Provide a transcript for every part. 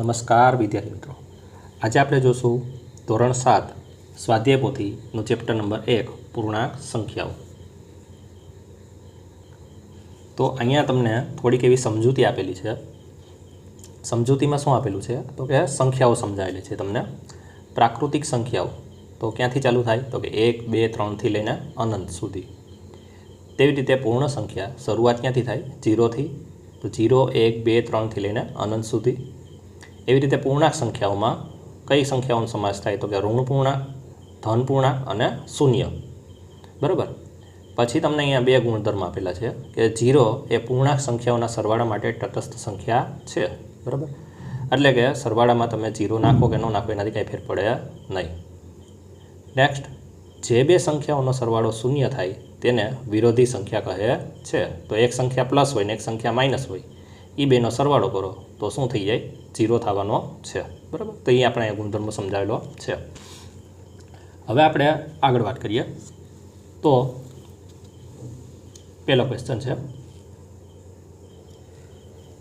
નમસ્કાર વિદ્યાર્થી મિત્રો. આજે આપણે જોશું ધોરણ સાત સ્વાધ્યાય ચેપ્ટર નંબર એક, પૂર્ણાંક સંખ્યાઓ. તો અહીંયા તમને થોડીક એવી સમજૂતી આપેલી છે. સમજૂતીમાં શું આપેલું છે? તો કે સંખ્યાઓ સમજાવેલી છે તમને. પ્રાકૃતિક સંખ્યાઓ. તો ક્યાંથી ચાલુ થાય? તો કે એક, બે, ત્રણથી લઈને અનંત સુધી. તેવી રીતે પૂર્ણ સંખ્યા શરૂઆત ક્યાંથી થાય? જીરોથી. તો જીરો, એક, બે, ત્રણથી લઈને અનંત સુધી. એવી રીતે પૂર્ણાંક સંખ્યાઓમાં કઈ સંખ્યાઓનો સમાસ થાય? તો કે ઋણ પૂર્ણાંક અને શૂન્ય. બરાબર? પછી તમને અહીંયા બે ગુણધર્મ આપેલા છે કે જીરો એ પૂર્ણાંક સંખ્યાઓના સરવાળા માટે તટસ્થ સંખ્યા છે. બરાબર? એટલે કે સરવાળામાં તમે જીરો નાખો કે ન નાખો એનાથી કાંઈ ફેર પડે નહીં. નેક્સ્ટ જે બે સંખ્યાઓનો સરવાળો શૂન્ય થાય તેને વિરોધી સંખ્યા કહે છે. તો એક સંખ્યા પ્લસ હોય ને એક સંખ્યા માઇનસ હોય. એ બેનો સરવાળો કરો તો શું થઈ જાય? જીરો થવાનો છે. બરાબર? તો એ આપણે ગુણધર્મ સમજાવેલો છે. હવે આપણે આગળ વાત કરીએ. તો પહેલો ક્વેશ્ચન છે.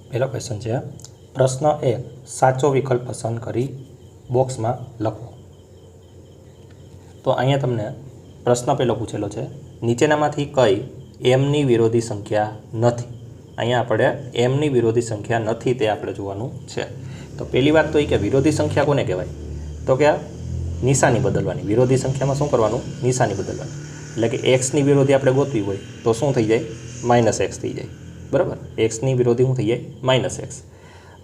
પહેલો ક્વેશ્ચન છે. પ્રશ્ન એક સાચો વિકલ્પ પસંદ કરી બોક્સમાં લખો. તો અહીંયા તમને પ્રશ્ન પહેલો પૂછેલો છે. નીચેનામાંથી કઈ એમની વિરોધી સંખ્યા નથી. અહીંયા આપણે એમની વિરોધી સંખ્યા નથી તે આપણે જોવાનું છે. તો પહેલી વાત તો એ કે વિરોધી સંખ્યા કોને કહેવાય? તો કે નિશાની બદલવાની. વિરોધી સંખ્યામાં શું કરવાનું? નિશાની બદલવાની. એટલે કે એક્સની વિરોધી આપણે ગોતવી હોય તો શું થઈ જાય? માઇનસ એક્સ થઈ જાય. બરાબર? એક્સની વિરોધી શું થઈ જાય? માઇનસ એક્સ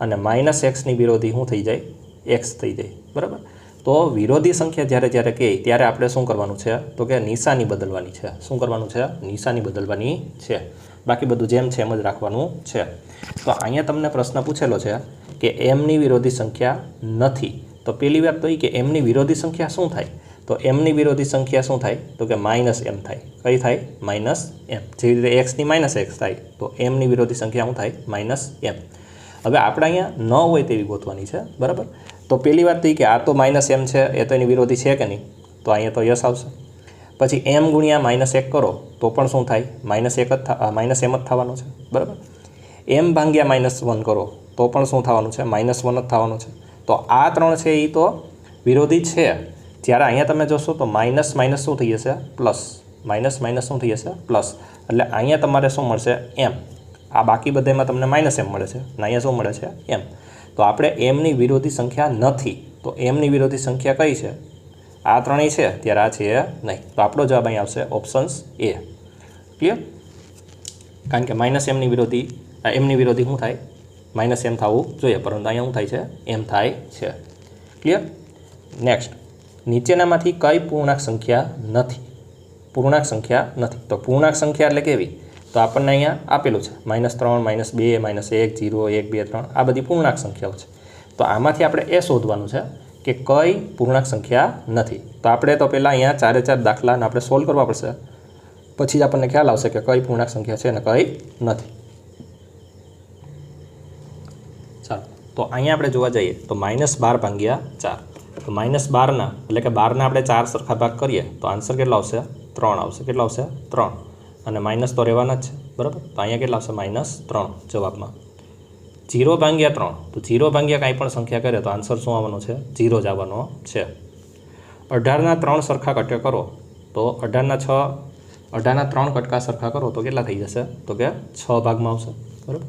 અને માઇનસ એક્સની વિરોધી શું થઈ જાય? એક્સ થઈ જાય. બરાબર? તો વિરોધી સંખ્યા જ્યારે જ્યારે કહે ત્યારે આપણે શું કરવાનું છે? તો કે નિશાની બદલવાની છે. શું કરવાનું છે? નિશાની બદલવાની છે. બાકી બધું જેમ છે એમ જ રાખવાનું છે. તો અહીંયા તમને પ્રશ્ન પૂછેલો છે કે એમની વિરોધી સંખ્યા નથી. તો પહેલી વાત તો એ કે એમની વિરોધી સંખ્યા શું થાય? તો એમની વિરોધી સંખ્યા શું થાય? તો કે માઇનસ એમ થાય. કઈ થાય? Minus M. જેવી રીતે એક્સની માઇનસ એક્સ થાય, તો એમની વિરોધી સંખ્યા શું થાય? Minus M. હવે આપણે અહીંયા ન હોય તેવી ગોતવાની છે, બરાબર? તો પહેલી વાત તો એ કે આ તો માઇનસ એમ છે, એ તો એની વિરોધી છે કે નહીં? તો અહીંયા તો યસ આવશે. પછી એમ ગુણ્યા માઇનસ એક કરો, તો પણ શું થાય? માઇનસ એક જ માઇનસ એમ જ થવાનો છે. બરાબર? એમ ભાંગ્યા માઇનસ વન કરો, તો પણ શું થવાનું છે? માઇનસ વન જ થવાનું છે. તો આ ત્રણ છે એ તો વિરોધી છે. જ્યારે અહીંયા તમે જોશો તો માઇનસ માઇનસ શું થઈ જશે? પ્લસ. માઇનસ માઇનસ શું થઈ જશે? પ્લસ. એટલે અહીંયા તમારે શું મળશે? એમ આ બાકી બધામાં તમને માઇનસ એમ મળે છે. અને અહીંયા શું મળે છે? એમ તો આપણે એમની વિરોધી સંખ્યા નથી. તો એમની વિરોધી સંખ્યા કઈ છે? આ ત્રણેય છે, ત્યારે આ છે નહીં. તો આપણો જવાબ અહીં આવશે ઓપ્શન્સ એ ક્લિયર કારણ કે માઇનસ એમની વિરોધી એમની વિરોધી શું થાય? માઇનસ એમ થવું જોઈએ, પરંતુ અહીંયા શું થાય છે? એમ થાય છે. ક્લિયર નેક્સ્ટ નીચેનામાંથી કઈ પૂર્ણાંક સંખ્યા નથી? પૂર્ણાંક સંખ્યા નથી. તો પૂર્ણાંક સંખ્યા એટલે કેવી? તો આપણને અહીંયા આપેલું છે. માઇનસ ત્રણ માઇનસ બે માઇનસ એક જીરો એક, બે, ત્રણ, આ બધી પૂર્ણાંક સંખ્યાઓ છે. તો આમાંથી આપણે એ શોધવાનું છે. કે કઈ પૂર્ણાંક સંખ્યા નથી. તો આપણે તો પહેલાં અહીંયા ચારે ચાર દાખલાને આપણે સોલ્વ કરવા પડશે. પછી જ આપણને ખ્યાલ આવશે કે કઈ પૂર્ણાંક સંખ્યા છે અને કઈ નથી. ચાલો, તો અહીંયા આપણે જોવા જઈએ તો માઇનસ બાર ભાંગ્યા ચાર. તો માઇનસ બારના, એટલે કે બારના આપણે ચાર સરખા ભાગ કરીએ, તો આન્સર કેટલો આવશે? ત્રણ આવશે. કેટલો આવશે? ત્રણ. અને માઇનસ તો રહેવાના જ છે. બરાબર? તો અહીંયા કેટલા આવશે? માઇનસ ત્રણ જવાબમાં. જીરો ભાગ્યા ત્રણ. તો જીરો ભાગ્યા કાંઈ પણ સંખ્યા કરે તો આન્સર શું આવવાનો છે? જીરો જ આવવાનો છે. અઢારના ત્રણ સરખા કટકે કરો. તો અઢારના છ, અઢારના ત્રણ કટકા સરખા કરો તો કેટલા થઈ જશે? તો કે છ ભાગમાં આવશે. બરાબર?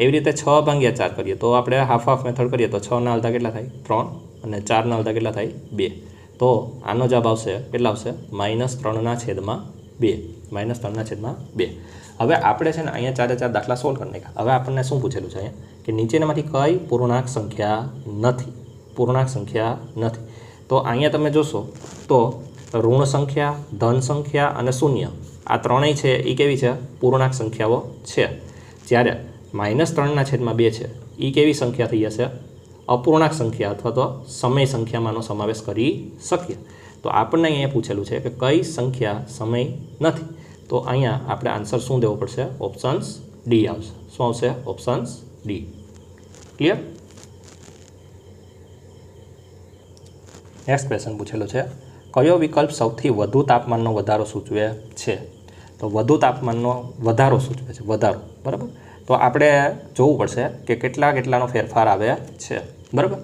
એવી રીતે છ ભાગ્યા ચાર કરીએ. તો આપણે હાફ હાફ મેથડ કરીએ તો છ ના અડધા કેટલા થાય? ત્રણ. અને ચારના અડધા કેટલા થાય? બે. તો આનો જવાબ આવશે. કેટલા આવશે? માઇનસ ત્રણના છેદમાં બે. માઇનસ ત્રણના છેદમાં બે. હવે આપણે છે ને અહીંયા ચારે ચાર દાખલા સોલ્વ કરી નાખ્યા. હવે આપણને શું પૂછેલું છે અહીંયા? કે નીચેનામાંથી કઈ પૂર્ણાંક સંખ્યા નથી. પૂર્ણાંક સંખ્યા નથી. તો અહીંયા તમે જોશો તો ઋણ સંખ્યા, ધન સંખ્યા અને શૂન્ય. આ ત્રણેય છે એ કેવી છે? પૂર્ણાંક સંખ્યાઓ છે. જ્યારે માઇનસ ત્રણના છેદમાં બે છે એ કેવી સંખ્યા થઈ જશે? અપૂર્ણાંક સંખ્યા અથવા તો સમય સંખ્યામાંનો સમાવેશ કરી શકીએ. તો આપણને અહીંયા પૂછેલું છે કે કઈ સંખ્યા સમય નથી. તો અહીંયા આપણે આન્સર શું દેવો પડશે? ઓપ્શન્સ ડી આવશે. શું આવશે? Options D clear next question પૂછેલો છે. કયો વિકલ્પ સૌથી વધુ તાપમાનનો વધારો સૂચવે છે? તો વધુ તાપમાનનો વધારો સૂચવે છે. વધારો. બરાબર? તો આપણે જોવું પડશે કે કેટલા કેટલાનો ફેરફાર આવે છે. બરાબર?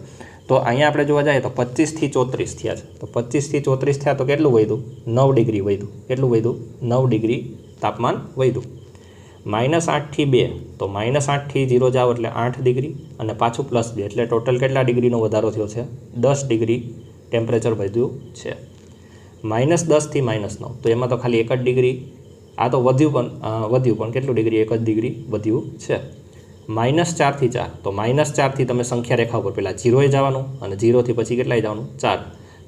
તો અહીંયા આપણે જોવા જઈએ તો પચીસથી ચોત્રીસ થયા છે. તો પચીસથી ચોત્રીસ થયા તો કેટલું વધ્યું? નવ ડિગ્રી વધ્યું. કેટલું વધ્યું? નવ ડિગ્રી તાપમાન વધ્યું. માઇનસ આઠથી બે, તો માઇનસ આઠથી જીરો જાઓ એટલે આઠ ડિગ્રી અને પાછું પ્લસ બે, એટલે ટોટલ કેટલા ડિગ્રીનો વધારો થયો છે? દસ ડિગ્રી ટેમ્પરેચર વધ્યું છે. માઇનસ દસથી માઇનસ નવ, તો એમાં તો ખાલી એક જ ડિગ્રી, આ તો વધ્યું પણ વધ્યું પણ કેટલું ડિગ્રી? એક જ ડિગ્રી વધ્યું છે. માઇનસ ચારથી ચાર, તો માઇનસ ચારથી તમે સંખ્યા રેખા ઉપર પહેલાં ઝીરોએ જવાનું અને ઝીરોથી પછી કેટલાય જવાનું? ચાર.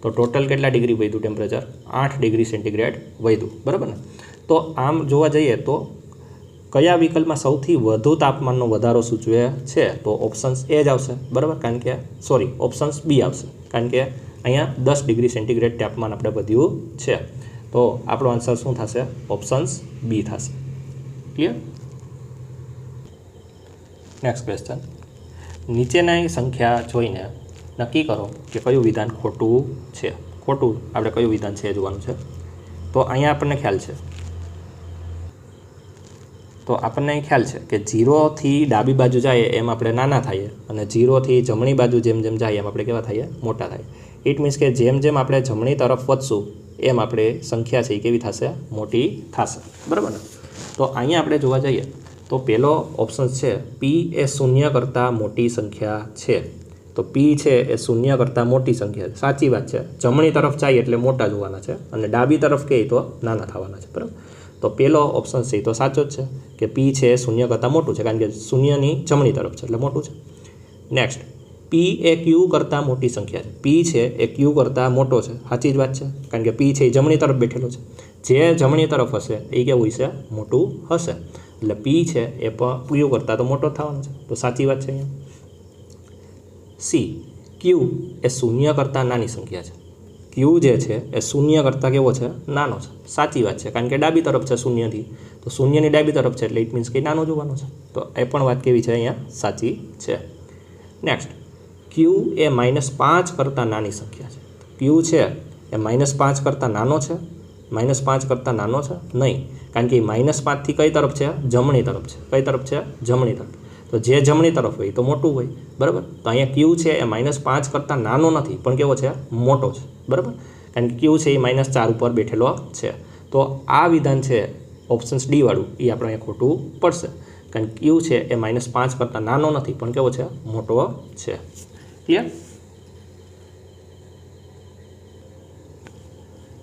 તો ટોટલ કેટલા ડિગ્રી વધ્યું ટેમ્પરેચર? આઠ ડિગ્રી સેન્ટીગ્રેડ વધ્યું, બરાબર ને? તો આમ જોવા જઈએ તો કયા વિકલ્પમાં સૌથી વધુ તાપમાનનો વધારો સૂચવે છે? તો ઓપ્શન્સ એ જ આવશે, બરાબર? કારણ કે સોરી ઓપ્શન્સ બી આવશે. કારણ કે અહીંયા દસ ડિગ્રી સેન્ટીગ્રેડ તાપમાન આપણે વધ્યું છે. તો આપણો આન્સર શું થશે? ઓપ્શન્સ બી થશે. ક્લિયર નેક્સ્ટ ક્વેશ્ચન નીચેની સંખ્યા જોઈને નક્કી કરો કે કયું વિધાન ખોટું છે. ખોટું આપણે કયું વિધાન છે જોવાનું છે. તો અહીંયા આપણને ખ્યાલ છે. તો આપણને ખ્યાલ છે કે જીરોથી ડાબી બાજુ જાય એમ આપણે નાના થઈએ અને જીરોથી જમણી બાજુ જેમ જેમ જાય એમ આપણે કેવા થઈએ મોટા થાય. ઇટ મીન્સ કે જેમ જેમ આપણે જમણી તરફ વધશું, એમ આપણે સંખ્યા છે એ કેવી થશે? મોટી થશે. બરાબર ને? તો અહીંયા આપણે જોવા જઈએ, તો પહેલો ઓપ્શન છે પી એ શૂન્ય કરતાં મોટી સંખ્યા છે. તો પી છે એ શૂન્ય કરતાં મોટી સંખ્યા સાચી વાત છે. જમણી તરફ જાય એટલે મોટા જોવાના છે અને ડાબી તરફ કહે તો નાના થવાના છે. બરાબર? તો પહેલો ઓપ્શન છે તો સાચો જ છે કે પી છે શૂન્ય કરતાં મોટું છે, કારણ કે શૂન્યની જમણી તરફ છે એટલે મોટું છે. નેક્સ્ટ પી એ ક્યુ કરતાં મોટી સંખ્યા છે. પી છે એ ક્યુ કરતાં મોટો છે. સાચી જ વાત છે, કારણ કે પી છે એ જમણી તરફ બેઠેલો છે. જે જમણી તરફ હશે એ કેવું હશે? મોટું હશે. એટલે પી છે એ પણ ક્યુ કરતાં તો મોટો થવાનો છે. તો સાચી વાત છે અહીંયા. સી ક્યુ એ શૂન્ય કરતાં નાની સંખ્યા છે. ક્યુ જે છે એ શૂન્ય કરતાં કેવો છે? નાનો છે. સાચી વાત છે. કારણ કે ડાબી તરફ છે શૂન્યથી. તો શૂન્યની ડાબી તરફ છે એટલે ઇટ મીન્સ કે નાનો જોવાનો છે. તો એ પણ વાત કેવી છે અહીંયા? સાચી છે. નેક્સ્ટ ક્યુ એ માઇનસ પાંચ કરતાં નાની સંખ્યા છે. ક્યુ છે એ માઇનસ પાંચ કરતાં નાનો છે? માઇનસ પાંચ કરતાં નાનો છે? નહીં. કારણ કે એ માઇનસ પાંચથી કઈ તરફ છે? જમણી તરફ છે. કઈ તરફ છે? જમણી તરફ. તો જે જમણી તરફ હોય તો મોટું હોય, બરાબર? તો અહીંયા ક્યુ છે એ માઇનસ પાંચ કરતાં નાનો નથી, પણ કેવો છે? મોટો છે, બરાબર? કારણ કે ક્યુ છે એ માઇનસ ચાર ઉપર બેઠેલો છે. તો આ વિધાન છે ઓપ્શન્સ ડીવાળું એ આપણે અહીંયા ખોટું પડશે. કારણ કે ક્યુ છે એ માઇનસ પાંચ કરતાં નાનો નથી, પણ કેવો છે? મોટો છે. ક્લિયર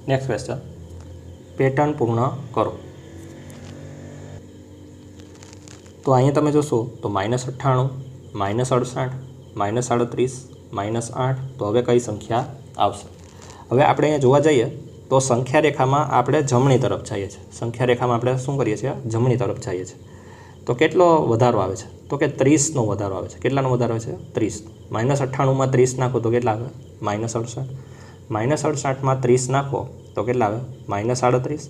નેક્સ્ટ ક્વેશ્ચન પેટર્ન પૂર્ણ કરો. તો અહીંયા તમે જોશો તો માઇનસ અઠ્ઠાણું માઇનસ અડસઠ માઇનસ સાડત્રીસ માઇનસ આઠ, તો હવે કઈ સંખ્યા આવશે? હવે આપણે અહીંયા જોવા જઈએ તો સંખ્યા રેખામાં આપણે જમણી તરફ જઈએ છીએ. સંખ્યા રેખામાં આપણે શું કરીએ છીએ? જમણી તરફ જઈએ છીએ. તો કેટલો વધારો આવે છે? તો કે ત્રીસનો વધારો આવે છે. કેટલાનો વધારો છે? ત્રીસ. માઇનસ અઠ્ઠાણુંમાં ત્રીસ નાખો તો કેટલા આવે? માઇનસ અડસઠ. માઇનસ અડસઠમાં ત્રીસ નાખો તો કેટલા આવે? માઇનસ આડત્રીસ.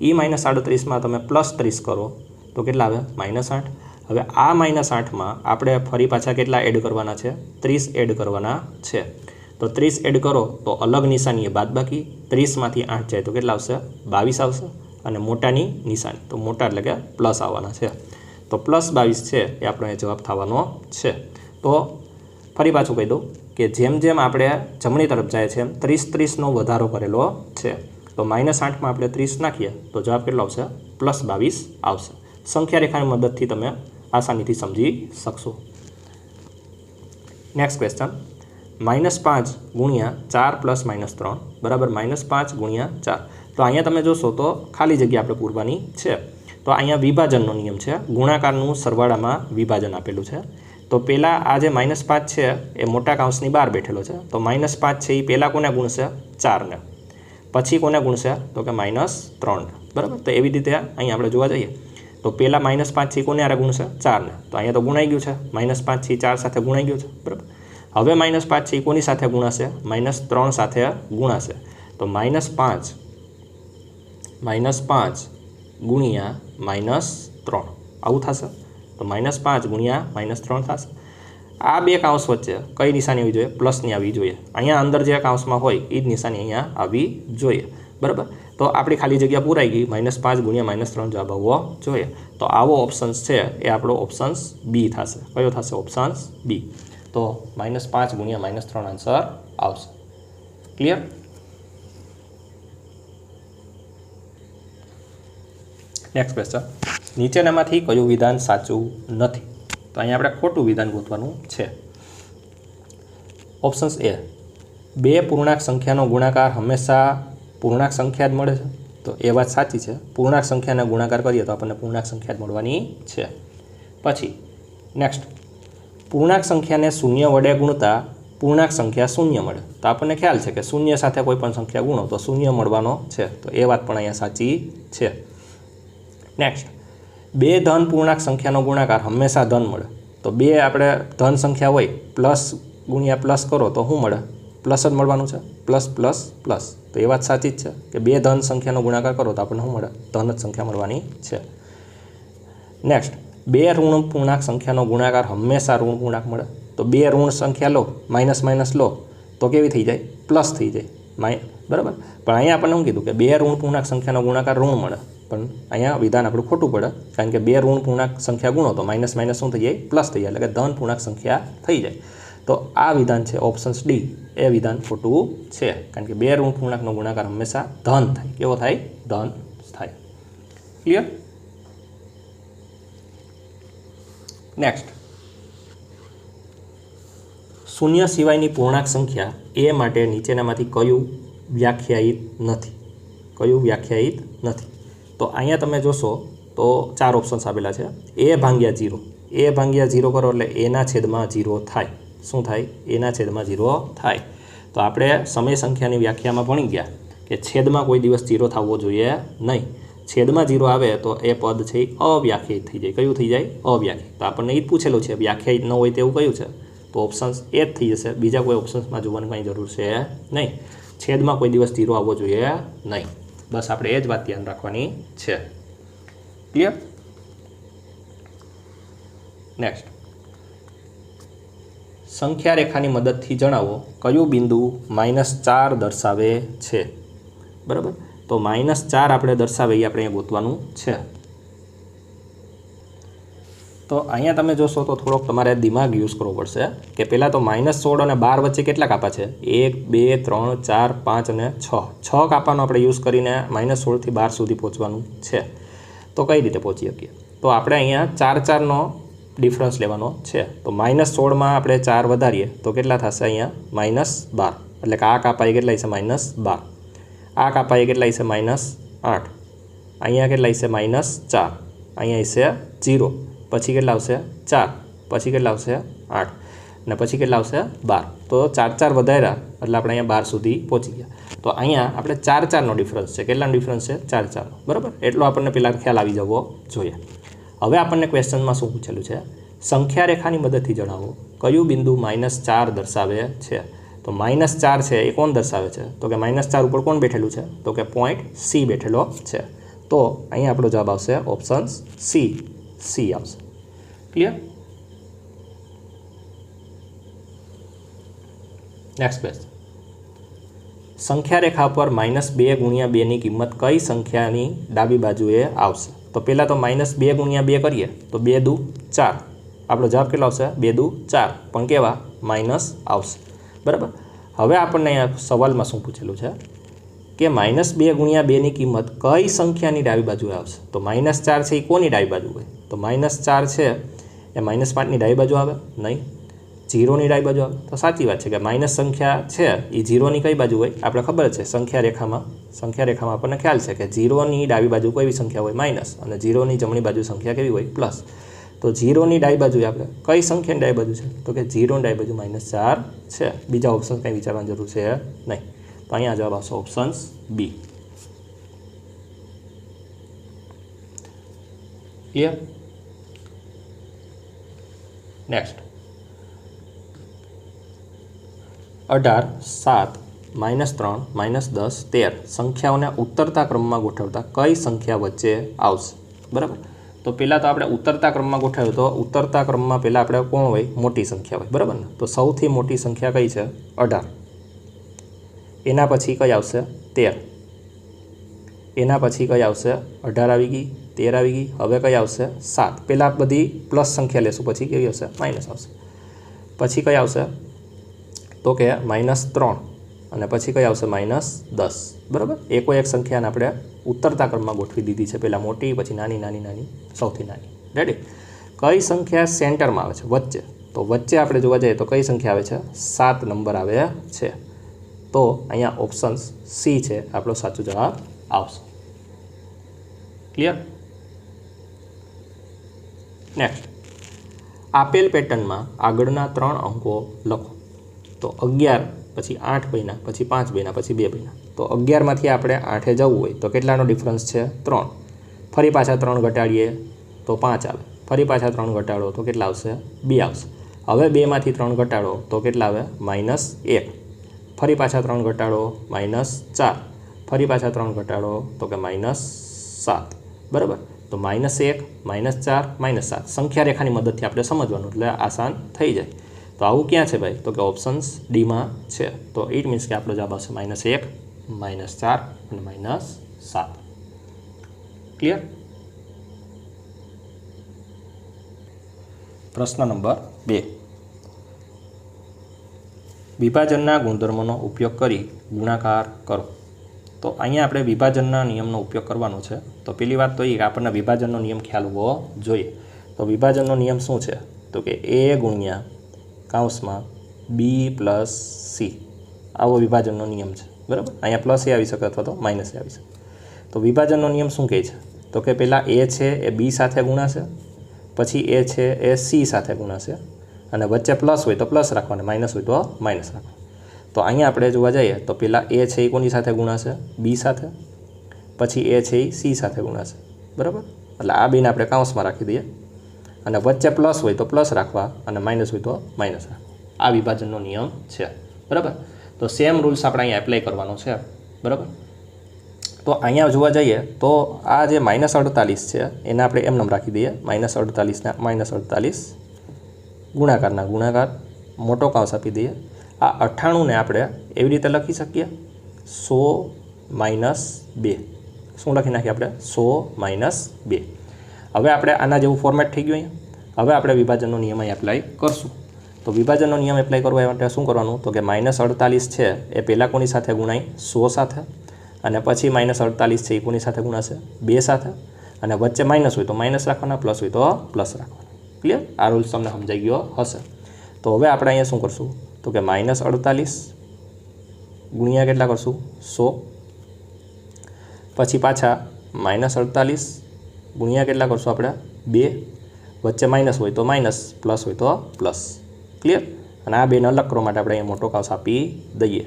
એ માઇનસ આડત્રીસમાં તમે પ્લસ ત્રીસ કરો. તો કેટલા આવે? માઇનસ આઠ. હવે આ માઇનસ આઠમાં આપણે ફરી પાછા કેટલા એડ કરવાના છે? ત્રીસ એડ કરવાના છે. તો ત્રીસ એડ કરો તો અલગ નિશાનીએ બાદ બાદબાકી ત્રીસમાંથી આઠ જાય તો કેટલા આવશે? બાવીસ આવશે. અને મોટાની નિશાની. તો મોટા એટલે કે પ્લસ આવવાના છે. તો પ્લસ બાવીસ છે એ આપણો જવાબ થવાનો છે. તો ફરી પાછું કહી દઉં કે જેમ જેમ આપણે જમણી તરફ જાય છે એમ ત્રીસ ત્રીસનો વધારો કરેલો છે. તો માઇનસ આઠમાં આપણે ત્રીસ નાખીએ તો જવાબ કેટલો આવશે? પ્લસ બાવીસ આવશે. સંખ્યા રેખાની મદદથી તમે આસાનીથી સમજી શકશો. નેક્સ્ટ ક્વેશ્ચન માઇનસ પાંચ ગુણ્યા ચાર પ્લસ માઇનસ ત્રણ. બરાબર માઇનસ પાંચ ગુણ્યા ચાર. તો અહીંયા તમે જોશો તો ખાલી જગ્યા આપણે પૂરવાની છે. તો અહીંયા વિભાજનનો નિયમ છે. ગુણાકારનું સરવાળામાં વિભાજન આપેલું છે. તો પહેલાં આ જે માઇનસ પાંચ છે, એ મોટા કાંસની બહાર બેઠેલો છે. તો માઇનસ પાંચ છે એ પહેલાં કોને ગુણશે? ચારને. પછી કોને ગુણશે? તો કે માઇનસ ત્રણ. બરાબર? તો એવી રીતે અહીં આપણે જોવા જઈએ. તો પહેલાં માઇનસ પાંચથી કોને આરે ગુણશે? ચારને. તો અહીંયા તો ગુણાઈ ગયું છે. માઇનસ પાંચથી ચાર સાથે ગુણાઈ ગયું છે. બરાબર. હવે માઇનસ પાંચ છે કોની સાથે ગુણાશે? માઇનસ ત્રણ સાથે ગુણાશે. તો માઇનસ પાંચ માઇનસ પાંચ ગુણ્યા માઇનસ ત્રણ. આવું થશે. તો માઇનસ પાંચ ગુણ્યા માઇનસ ત્રણ થશે. આ બે કાઉન્સ વચ્ચે કઈ નિશાની આવી જોઈએ? પ્લસની આવવી જોઈએ. અહીંયા અંદર જે કાઉન્સમાં હોય એ જ નિશાની અહીંયા આવી જોઈએ. બરાબર. તો આપણી ખાલી જગ્યા પૂરાઈ ગઈ. માઇનસ પાંચ ગુણ્યા માઇનસ ત્રણ જવાબ આવવો જોઈએ. તો આવો ઓપ્શન્સ છે, એ આપણો ઓપ્શન્સ બી થશે. કયો થશે? ઓપ્શન્સ બી તો માઇનસ પાંચ ગુણ્યા માઇનસ ત્રણ આન્સર આવશે. ક્લિયર નેક્સ્ટ ક્વેશ્ચન નીચેનામાંથી કયું વિધાન સાચું નથી? તો અહીંયા આપણે ખોટું વિધાન ગોતવાનું છે. ઓપ્શન્સ એ બે પૂર્ણાંક સંખ્યાનો ગુણાકાર હંમેશા પૂર્ણાંક સંખ્યા જ મળે છે. તો એ વાત સાચી છે. પૂર્ણાંક સંખ્યાના ગુણાકાર કરીએ તો આપણને પૂર્ણાંક સંખ્યા જ મળવાની છે. પછી નેક્સ્ટ પૂર્ણાંક સંખ્યાને શૂન્ય વડે ગુણતા પૂર્ણાંક સંખ્યા શૂન્ય મળે. તો આપણને ખ્યાલ છે કે શૂન્ય સાથે કોઈ પણ સંખ્યા ગુણો તો શૂન્ય મળવાનો છે. તો એ વાત પણ અહીંયા સાચી છે. નેક્સ્ટ બે ધન પૂર્ણાંક સંખ્યાનો ગુણાકાર હંમેશા ધન મળે. તો બે આપણે ધન સંખ્યા હોય પ્લસ ગુણ્યા પ્લસ કરો તો શું મળે? પ્લસ જ મળવાનું છે. Plus plus plus. તો એ વાત સાચી જ છે કે બે ધન સંખ્યાનો ગુણાકાર કરો તો આપણને શું મળે? ધન જ સંખ્યા મળવાની છે. નેક્સ્ટ બે ઋણ પૂર્ણાંક સંખ્યાનો ગુણાકાર હંમેશા ઋણ પૂર્ણાંક મળે. તો બે ઋણ સંખ્યા લો માઇનસ માઇનસ લો, તો કેવી થઈ જાય? પ્લસ થઈ જાય. માઈ, બરાબર? પણ અહીંયા આપણને શું કીધું કે બે ઋણ પૂર્ણાંક સંખ્યાનો ગુણાકાર ઋણ મળે. પણ અહીંયા વિધાન આપણું ખોટું પડે, કારણ કે બે ઋણ પૂર્ણાંક સંખ્યા ગુણો તો માઇનસ માઇનસ શું થઈ જાય? પ્લસ થઈ જાય. એટલે કે ધન પૂર્ણાંક સંખ્યા થઈ જાય. તો આ વિધાન છે ઓપ્શન્સ ડી એ વિધાન ખોટું છે. કારણ કે બે ઋણ પૂર્ણાંકનો ગુણાકાર હંમેશા ધન થાય. કેવો થાય? ધન થાય. ક્લિયર નેક્સ્ટ શૂન્ય સિવાયની પૂર્ણાંક સંખ્યા એ માટે નીચેનામાંથી કયું વ્યાખ્યાયિત નથી? કયું વ્યાખ્યાયિત નથી? તો અહીંયા તમે જોશો તો ચાર ઓપ્શન્સ આપેલા છે. એ ભાંગ્યા જીરો એ ભાંગ્યા જીરો કરો એટલે એના છેદમાં જીરો થાય. શું થાય? એના છેદમાં જીરો થાય. તો આપણે સમય સંખ્યાની વ્યાખ્યામાં ભણી ગયા કે છેદમાં કોઈ દિવસ જીરો થવો જોઈએ નહીં. છેદમાં જીરો આવે તો એ પદ છે એ અવ્યાખ્યાયિત થઈ જાય. કયું થઈ જાય? અવ્યાખ્યાયિત તો આપણને એ જ પૂછેલું છે વ્યાખ્યાયિત ન હોય તેવું કયું છે? તો ઓપ્શન્સ એ જ થઈ જશે. બીજા કોઈ ઓપ્શન્સમાં જોવાની કંઈ જરૂર છે નહીં. છેદમાં કોઈ દિવસ જીરો આવવો જોઈએ નહીં. બસ આપણે એ જ વાત ધ્યાન રાખવાની છે. ક્લિયર નેક્સ્ટ સંખ્યા રેખાની મદદથી જણાવો કયું બિંદુ માઇનસ ચાર દર્શાવે છે? બરાબર? તો માઇનસ ચાર આપણે દર્શાવે એ આપણે ગોતવાનું છે. તો અહીંયા તમે જોશો તો થોડોક તમારે દિમાગ યુઝ કરવો પડશે કે પહેલાં તો માઇનસ સોળ અને બાર વચ્ચે કેટલા કાપા છે? એક, બે, ત્રણ, ચાર, પાંચ અને છ. છ કાપાનો આપણે યુઝ કરીને માઇનસ સોળથી બાર સુધી પહોંચવાનું છે. તો કઈ રીતે પહોંચી શકીએ? તો આપણે અહીંયા ચાર ચારનો ડિફરન્સ લેવાનો છે. તો માઇનસ સોળમાં આપણે ચાર વધારીએ, તો કેટલા થશે અહીંયા? માઇનસ બાર. એટલે કે આ કાપાઈ કેટલા છે માઇનસ બાર. આ કાપાઈ કેટલા છે માઇનસ આઠ. અહીંયા કેટલા છે માઇનસ ચાર. અહીંયા છે જીરો પછી કેટલા આવશે? ચાર. પછી કેટલા આવશે? આઠ. અને પછી કેટલા આવશે? બાર. તો ચાર ચાર વધાર્યા, એટલે આપણે અહીંયા બાર સુધી પહોંચી ગયા. તો અહીંયા આપણે ચાર ચારનો ડિફરન્સ છે. કેટલાનો ડિફરન્સ છે? ચાર ચારનો. બરાબર? એટલો આપણને પહેલાં ખ્યાલ આવી જવો જોઈએ. હવે આપણને ક્વેશ્ચનમાં શું પૂછેલું છે? સંખ્યા રેખાની મદદથી જણાવો. કયું બિંદુ માઇનસ ચાર દર્શાવે છે? તો માઇનસ ચાર છે એ કોણ દર્શાવે છે? તો કે માઇનસ ચાર ઉપર કોણ બેઠેલું છે? તો કે પોઈન્ટ સી બેઠેલો છે. તો અહીં આપણો જવાબ આવશે ઓપ્શન્સ સી સી આવશે. ક્લિયર નેક્સ્ટ ક્વેશ્ચન સંખ્યા રેખા પર માઇનસ બે ગુણ્યા બેની કિંમત કઈ સંખ્યાની ડાબી બાજુએ આવશે? તો પહેલાં તો માઇનસ બે ગુણ્યા બે કરીએ, તો બે દુ ચાર. આપણો જવાબ કેટલો આવશે? બે દુ ચાર. પણ કેવા? માઇનસ આવશે. બરાબર? હવે આપણને સવાલમાં શું પૂછેલું છે? કે માઇનસ બે ગુણ્યા બેની કિંમત કઈ સંખ્યાની ડાબી બાજુએ આવશે? તો માઇનસ ચાર છે એ કોની ડાબી બાજુ હોય? તો માઇનસ ચાર છે, એ માઇનસ પાંચની ડાબી બાજુ આવે? નહીં. જીરોની ડાઈ બાજુ આવે. તો સાચી વાત છે કે માઇનસ સંખ્યા છે, એ જીરોની કઈ બાજુ હોય? આપણે ખબર છે સંખ્યા રેખામાં સંખ્યા રેખામાં આપણને ખ્યાલ છે કે જીરોની ડાબી બાજુ કોઈ સંખ્યા હોય, માઇનસ, અને જીરોની જમણી બાજુ સંખ્યા કેવી હોય? પ્લસ. તો જીરોની ડાઈ બાજુ આપણે, કઈ સંખ્યાની ડાય બાજુ છે? તો કે જીરોની ડાય બાજુ માઇનસ ચાર છે. બીજા ઓપ્શન કંઈ વિચારવાની જરૂર છે નહીં. તો અહીંયા જવાબ આવશે ઓપ્શન્સ બી ક્લિયર નેક્સ્ટ અઢાર, સાત માઇનસ ત્રણ માઇનસ દસ, તેર સંખ્યાઓને ઉતરતા ક્રમમાં ગોઠવતા કઈ સંખ્યા વચ્ચે આવશે? બરાબર? તો પહેલાં તો આપણે ઉતરતા ક્રમમાં ગોઠવ્યો તો ઉતરતા ક્રમમાં પહેલાં આપણે કોણ હોય? મોટી સંખ્યા હોય. બરાબર ને? તો સૌથી મોટી સંખ્યા કઈ છે? અઢાર. એના પછી કઈ આવશે? તેર. એના પછી કઈ આવશે? અઢાર આવી ગઈ, તેર આવી ગઈ. હવે કઈ આવશે? સાત. પહેલાં બધી પ્લસ સંખ્યા લેશું. પછી કેવી આવશે? માઇનસ આવશે. પછી કઈ આવશે? તો કે માઇનસ ત્રણ. અને પછી કઈ આવશે? માઇનસ દસ. બરાબર? એકો એક સંખ્યાને આપણે ઉત્તરતા ક્રમમાં ગોઠવી દીધી છે. પહેલાં મોટી, પછી નાની નાની નાની, સૌથી નાની. રેડી કઈ સંખ્યા સેન્ટરમાં આવે છે? વચ્ચે. તો વચ્ચે આપણે જોવા જઈએ તો કઈ સંખ્યા આવે છે? સાત નંબર આવે છે. તો અહીંયા ઓપ્શન સી છે. આપણો સાચો જવાબ આવશે. ક્લિયર નેક્સ્ટ આપેલ પેટર્નમાં આગળના ત્રણ અંકો લખો. તો અગિયાર, પછી આઠ મહિના, પછી પાંચ મહિના, પછી બે મહિના. તો અગિયારમાંથી આપણે આઠે જવું હોય તો કેટલાનો ડિફરન્સ છે? ત્રણ. ફરી પાછા ત્રણ ઘટાડીએ તો પાંચ આવે. ફરી પાછા ત્રણ ઘટાડો તો કેટલા આવશે? બે આવશે. હવે બેમાંથી ત્રણ ઘટાડો તો કેટલા આવે? માઇનસ એક. ફરી પાછા ત્રણ ઘટાડો, માઇનસ ચાર. ફરી પાછા ત્રણ ઘટાડો તો કે માઇનસ સાત. બરાબર? તો માઇનસ એક, માઇનસ ચાર, માઇનસ સાત. સંખ્યા રેખાની મદદથી આપણે સમજવાનું એટલે આસાન થઈ જાય. તો આવું ક્યાં છે ભાઈ? તો કે ઓપ્શન્સ ડીમાં છે. તો ઇટ મીન્સ કે આપણો જવાબ આવશે માઇનસ એક માઇનસ ચાર અને માઇનસ સાત. ક્લિયર પ્રશ્ન નંબર બે. વિભાજનના ગુણધર્મોનો ઉપયોગ કરી ગુણાકાર કરો. તો અહીંયા આપણે વિભાજનના નિયમનો ઉપયોગ કરવાનો છે. તો પહેલી વાત તો એ કે આપણને વિભાજનનો નિયમ ખ્યાલ હોવો જોઈએ. તો વિભાજનનો નિયમ શું છે? તો કે એ ગુણ્યા કાઉન્સમાં બી પ્લસ સી આવો વિભાજનનો નિયમ છે, બરાબર? અહીંયા પ્લસ એ આવી શકે અથવા તો માઇનસ એ આવી શકે. તો વિભાજનનો નિયમ શું કહે છે? તો કે પહેલાં એ છે એ બી સાથે ગુણાશે, પછી એ છે એ સી સાથે ગુણાશે, અને વચ્ચે પ્લસ હોય તો પ્લસ રાખવાને માઇનસ હોય તો માઇનસ રાખવાનું. તો અહીંયા આપણે જોવા જઈએ તો પહેલાં એ છે એ કોની સાથે ગુણાશે? બી સાથે, પછી એ છે એ સી સાથે ગુણાશે, બરાબર? એટલે આ બીને આપણે કાઉન્સમાં રાખી દઈએ. અને વચ્ચે પ્લસ હોય તો પ્લસ રાખવા અને માઇનસ હોય તો માઇનસ આ. વિભાજનનો નિયમ છે. બરાબર? તો સેમ રૂલ્સ આપણે અહીંયા એપ્લાય કરવાનો છે. બરાબર? તો અહીંયા જોવા જઈએ તો આ જે માઇનસ અડતાલીસ છે, એને આપણે એમ નામ રાખી દઈએ. માઇનસ અડતાલીસના માઇનસ અડતાલીસ ગુણાકારના ગુણાકાર, મોટો કાંસ આપી દઈએ. આ અઠ્ઠાણુંને આપણે એવી રીતે લખી શકીએ. સો માઇનસ બે. શું લખી નાખીએ આપણે? સો માઇનસ બે. હવે આપણે આના જેવું ફોર્મેટ થઈ ગયું અહીંયા. હવે આપણે વિભાજનનો નિયમ અહીં એપ્લાય કરશું. તો વિભાજનનો નિયમ એપ્લાય કરવા માટે શું કરવાનું? તો કે માઇનસ અડતાલીસ છે, એ પહેલાં કોની સાથે ગુણાય? સો સાથે. અને પછી માઇનસ અડતાલીસ છે, એ કોની સાથે ગુણાશે? બે સાથે. અને વચ્ચે માઇનસ હોય તો માઇનસ રાખવાના પ્લસ હોય તો પ્લસ રાખવાના. ક્લિયર આ રૂલ્સ તમને સમજાઈ ગયો હશે. તો હવે આપણે અહીંયા શું કરશું? તો કે માઇનસ અડતાલીસ ગુણ્યા કેટલા કરશું? સો. પછી પાછા માઇનસ અડતાલીસ ગુણ્યા કેટલા કરશું આપણે? બે. વચ્ચે માઇનસ હોય તો માઇનસ પ્લસ હોય તો પ્લસ ક્લિયર અને આ બેને અલગ કરવા માટે આપણે અહીંયા મોટો કાઉસ આપી દઈએ.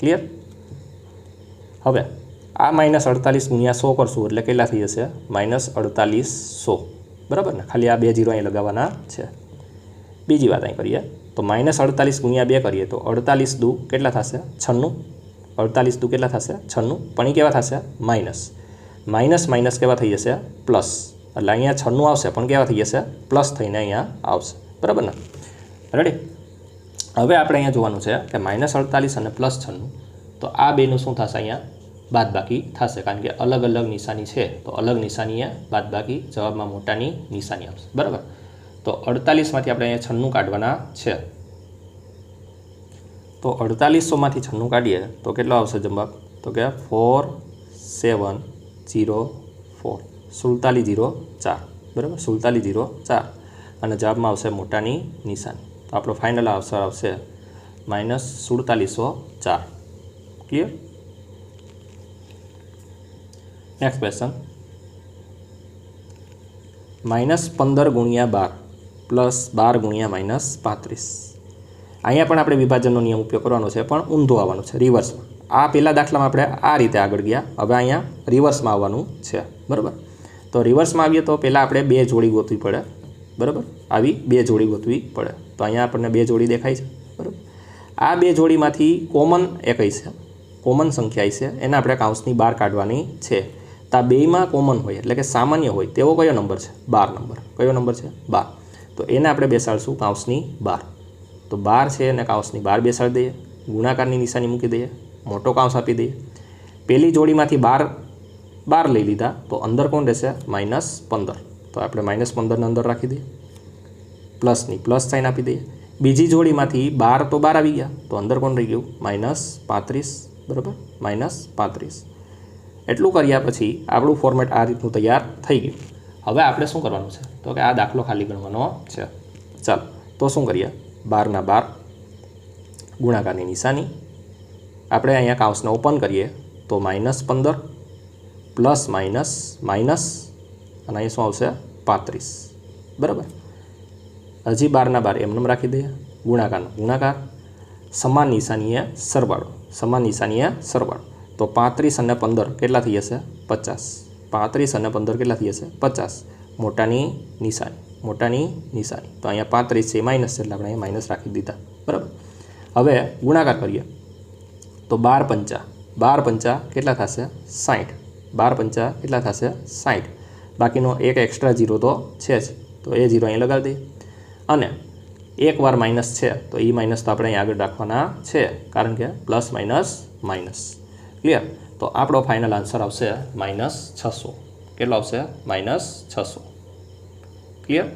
ક્લિયર હવે, આ માઇનસ અડતાલીસ ગુણ્યા સો કરશું એટલે કેટલા થઈ જશે? માઇનસ અડતાલીસ સો. બરાબર ને? ખાલી આ બે જીરો અહીં લગાવવાના છે. બીજી વાત અહીં કરીએ. તો માઇનસ અડતાલીસ ગુણ્યા બે કરીએ તો અડતાલીસ દુ કેટલા થશે? છન્નું. અડતાલીસ દુ કેટલા થશે? છન્નું. પણ એ કેવા થશે? માઇનસ માઇનસ માઇનસ કેવા થઈ જશે? પ્લસ એટલે અહીંયા છન્નું આવશે, પણ કેવા થઈ જશે? પ્લસ થઈને અહીંયા આવશે. બરાબર ને? રેડી હવે આપણે અહીંયા જોવાનું છે કે માઇનસ અડતાલીસ અને પ્લસ છન્નું, તો આ બેનું શું થશે અહીંયા? બાદ બાકી થશે, કારણ કે અલગ અલગ નિશાની છે, તો અલગ નિશાનીએ બાદ બાકી જવાબમાં મોટાની નિશાની આવશે. બરાબર? તો અડતાલીસમાંથી આપણે અહીંયા છન્નું કાઢવાના છે. તો અડતાલીસોમાંથી છન્નું કાઢીએ, તો કેટલો આવશે જવાબ તો કે ફોર સેવન જીરો ફોર સુડતાલીસ જીરો ચાર. બરાબર? સુલતાલી જીરો ચાર. અને જવાબમાં આવશે મોટાની નિશાની. તો આપણો ફાઇનલ આન્સર આવશે માઇનસ સુડતાલીસો ચાર. ક્લિયર નેક્સ્ટ ક્વેશ્ચન માઇનસ પંદર ગુણ્યા બાર પ્લસ બાર ગુણ્યા માઇનસ પાંત્રીસ. અહીંયા પણ આપણે વિભાજનનો નિયમ ઉપયોગ કરવાનો છે, પણ ઊંધો આવવાનો છે રિવર્સમાં આ પહેલાં દાખલામાં આપણે આ રીતે આગળ ગયા. હવે અહીંયા રિવર્સમાં આવવાનું છે. બરાબર? તો રિવર્સમાં આવીએ તો પહેલાં આપણે બે જોડી ગોતવી પડે. બરાબર? આવી બે જોડી ગોતવી પડે. તો અહીંયા આપણને બે જોડી દેખાય છે. બરાબર? આ બે જોડીમાંથી કોમન એક કઈ છે. કોમન સંખ્યા છે. એને આપણે કાઉન્સની બહાર કાઢવાની છે. તો આ બેયમાં કોમન હોય, એટલે કે સામાન્ય હોય, તેવો કયો નંબર છે? બાર નંબર. કયો નંબર છે? બાર. તો એને આપણે બેસાડશું કાઉન્સની બાર તો બાર છે એને કાઉન્સની બાર બેસાડી દઈએ. ગુણાકારની નિશાની મૂકી દઈએ. મોટો કાઉન્સ આપી દઈએ. પહેલી જોડીમાંથી બાર બાર લઈ લીધા. તો અંદર કોણ રહેશે? માઇનસ પંદર. તો આપણે માઇનસ પંદરને અંદર રાખી દઈએ. પ્લસની પ્લસ સાઇન આપી દઈએ. બીજી જોડીમાંથી બાર તો બાર આવી ગયા. તો અંદર કોણ રહી ગયું? માઇનસ પાંત્રીસ. બરાબર? માઇનસ પાંત્રીસ. એટલું કર્યા પછી આપણું ફોર્મેટ આ રીતનું તૈયાર થઈ ગયું. હવે આપણે શું કરવાનું છે? તો કે આ દાખલો ખાલી ગણવાનો છે. ચાલો, તો શું કરીએ? બારના બાર, ગુણાકારની નિશાની. આપણે અહીંયા કાઉન્સને ઓપન કરીએ. તો માઇનસ પંદર પ્લસ માઇનસ માઇનસ અને અહીં શું આવશે? પાંત્રીસ. બરાબર? હજી બારના બાર એમનેમ રાખી દઈએ. ગુણાકારનો ગુણાકાર. સમાન નિશાનીએ સરવાળો. સમાન નિશાનીએ સરવાળો. તો પાંત્રીસ અને પંદર કેટલા થઈ જશે? પચાસ. પાંત્રીસ અને પંદર કેટલા થઈ જશે? પચાસ. મોટાની નિશાની. મોટાની નિશાની. તો અહીંયા પાંત્રીસ છે, માઇનસ છે એટલે આપણે અહીંયા માઇનસ રાખી દીધા. બરાબર? હવે ગુણાકાર કરીએ. તો બાર પંચા. બાર પંચા કેટલા થશે? સાઠ બાર પંચા કેટલા થશે સાઠ બાકીનો એક એક્સ્ટ્રા જીરો તો છે જ. તો એ જીરો અહીં લગાવી દઈએ અને એકવાર માઇનસ છે, તો એ માઇનસ તો આપણે અહીં આગળ રાખવાના છે, કારણ કે પ્લસ માઇનસ માઇનસ ક્લિયર તો આપણો ફાઇનલ આન્સર આવશે માઇનસ છસો. કેટલો આવશે? માઇનસ છસો. ક્લિયર